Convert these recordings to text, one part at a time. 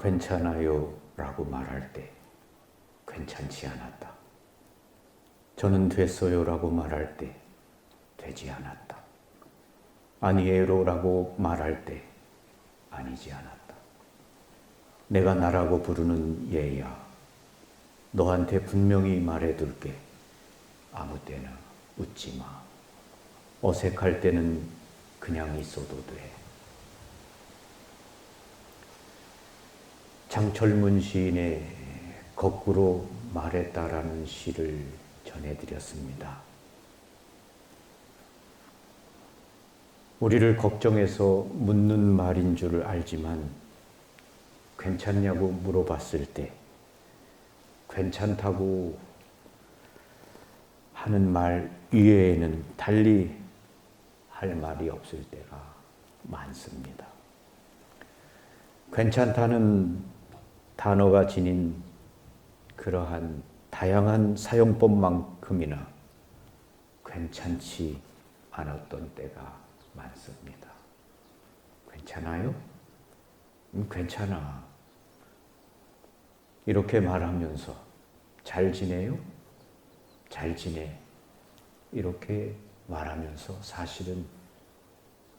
괜찮아요 라고 말할 때 괜찮지 않았다. 저는 됐어요 라고 말할 때 되지 않았다. 아니에요 라고 말할 때 아니지 않았다. 내가 나라고 부르는 얘야. 너한테 분명히 말해둘게. 아무 때나 웃지 마. 어색할 때는 그냥 있어도 돼. 장철문 시인의 거꾸로 말했다라는 시를 전해드렸습니다. 우리를 걱정해서 묻는 말인 줄 알지만 괜찮냐고 물어봤을 때 괜찮다고 하는 말 이외에는 달리 할 말이 없을 때가 많습니다. 괜찮다는 단어가 지닌 그러한 다양한 사용법만큼이나 괜찮지 않았던 때가 많습니다. 괜찮아요? 음, 괜찮아. 이렇게 말하면서 잘 지내요? 잘 지내. 이렇게 말하면서 사실은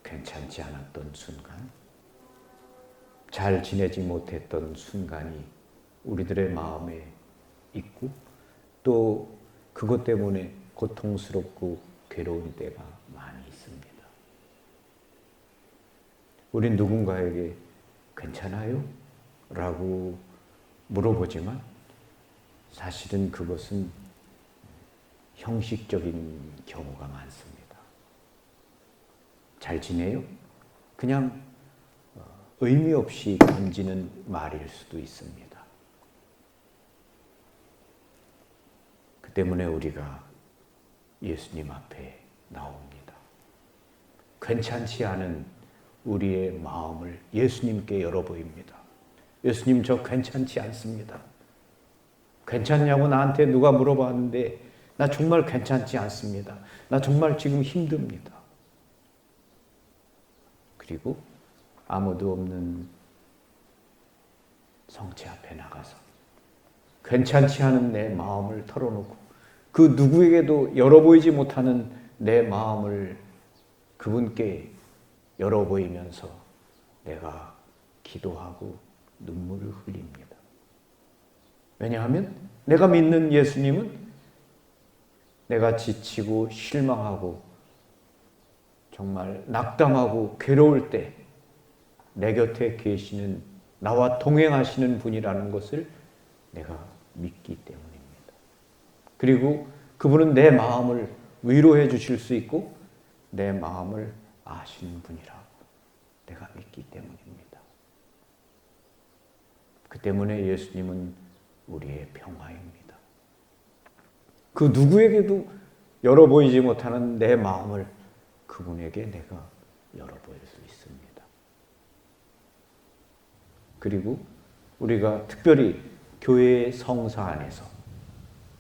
괜찮지 않았던 순간, 잘 지내지 못했던 순간이 우리들의 마음에 있고 또 그것 때문에 고통스럽고 괴로운 때가 많이 있습니다. 우린 누군가에게 괜찮아요? 라고 물어보지만 사실은 그것은 형식적인 경우가 많습니다. 잘 지내요? 그냥 어, 의미 없이 던지는 말일 수도 있습니다. 그 때문에 우리가 예수님 앞에 나옵니다. 괜찮지 않은 우리의 마음을 예수님께 열어보입니다. 예수님, 저 괜찮지 않습니다. 괜찮냐고 나한테 누가 물어봤는데, 나 정말 괜찮지 않습니다. 나 정말 지금 힘듭니다. 그리고 아무도 없는 성체 앞에 나가서 괜찮지 않은 내 마음을 털어놓고 그 누구에게도 열어보이지 못하는 내 마음을 그분께 열어보이면서 내가 기도하고 눈물을 흘립니다. 왜냐하면 내가 믿는 예수님은 내가 지치고 실망하고 정말 낙담하고 괴로울 때 내 곁에 계시는 나와 동행하시는 분이라는 것을 내가 믿기 때문입니다. 그리고 그분은 내 마음을 위로해 주실 수 있고 내 마음을 아시는 분이라고 내가 믿기 때문입니다. 그 때문에 예수님은 우리의 평화입니다. 그 누구에게도 열어보이지 못하는 내 마음을 그분에게 내가 열어보일 수 있습니다. 그리고 우리가 특별히 교회의 성사 안에서,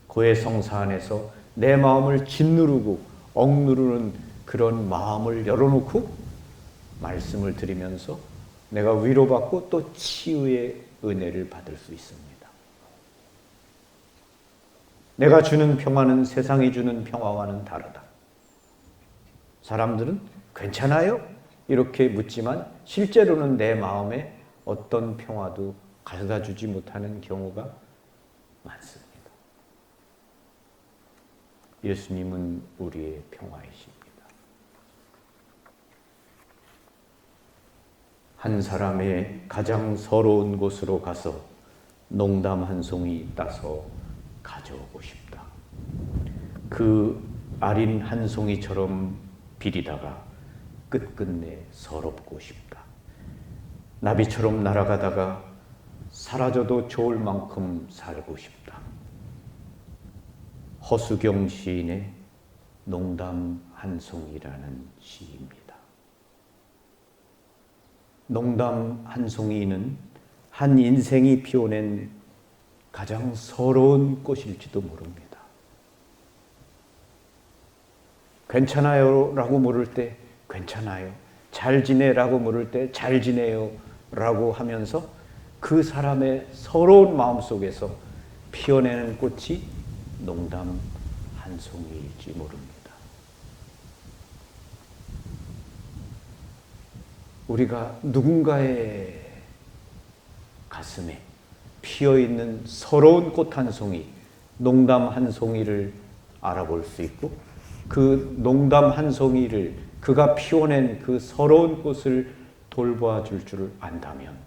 교회 성사 안에서 내 마음을 짓누르고 억누르는 그런 마음을 열어놓고 말씀을 드리면서 내가 위로받고 또 치유의 은혜를 받을 수 있습니다. 내가 주는 평화는 세상이 주는 평화와는 다르다. 사람들은 괜찮아요? 이렇게 묻지만 실제로는 내 마음에 어떤 평화도 가져다 주지 못하는 경우가 많습니다. 예수님은 우리의 평화이십니다. 한 사람의 가장 서러운 곳으로 가서 농담 한 송이 따서 가져오고 싶다. 그 아린 한 송이처럼 비리다가 끝끝내 서럽고 싶다. 나비처럼 날아가다가 사라져도 좋을 만큼 살고 싶다. 허수경 시인의 농담 한 송이라는 시입니다. 농담 한 송이는 한 인생이 피워낸 가장 서러운 꽃일지도 모릅니다. 괜찮아요 라고 물을 때 괜찮아요. 잘 지내라고 물을 때 잘 지내요 라고 하면서 그 사람의 서러운 마음 속에서 피어내는 꽃이 농담 한 송이일지 모릅니다. 우리가 누군가의 가슴에 피어 있는 서러운 꽃 한 송이, 농담 한 송이를 알아볼 수 있고 그 농담 한 송이를 그가 피워낸 그 서러운 꽃을 돌보아 줄 줄을 안다면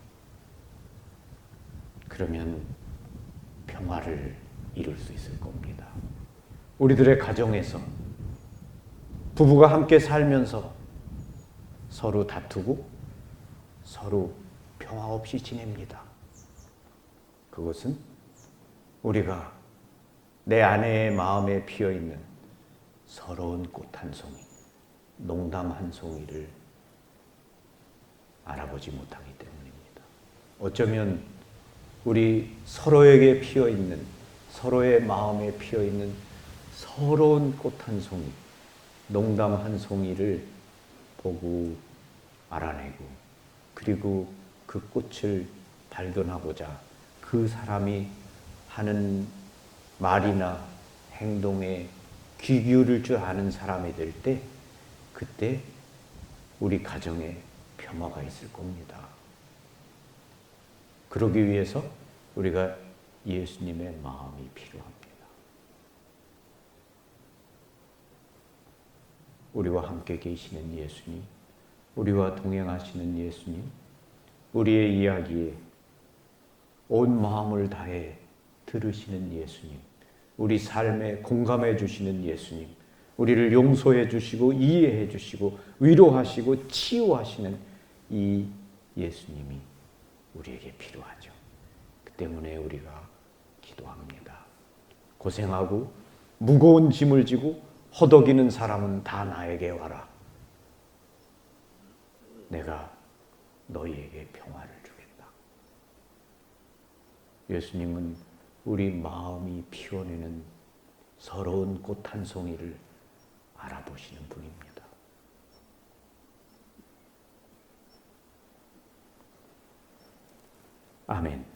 그러면 평화를 이룰 수 있을 겁니다. 우리들의 가정에서 부부가 함께 살면서 서로 다투고 서로 평화 없이 지냅니다. 그것은 우리가 내 아내의 마음에 피어 있는 서러운 꽃 한 송이, 농담 한 송이를 알아보지 못하기 때문입니다. 어쩌면 우리 서로에게 피어 있는 서로의 마음에 피어 있는 서러운 꽃 한 송이, 농담 한 송이를 보고 알아내고 그리고 그 꽃을 발견하고자 그 사람이 하는 말이나 행동에 귀 기울일 줄 아는 사람이 될 때 그때 우리 가정에 평화가 있을 겁니다. 그러기 위해서 우리가 예수님의 마음이 필요합니다. 우리와 함께 계시는 예수님, 우리와 동행하시는 예수님, 우리의 이야기에 온 마음을 다해 들으시는 예수님, 우리 삶에 공감해 주시는 예수님, 우리를 용서해 주시고 이해해 주시고 위로하시고 치유하시는 이 예수님이 우리에게 필요하죠. 그 때문에 우리가 기도합니다. 고생하고 무거운 짐을 지고 허덕이는 사람은 다 나에게 와라. 내가 너희에게 평화를 주겠다. 예수님은 우리 마음이 피워내는 서러운 꽃 한 송이를 알아보시는 분입니다. 아멘.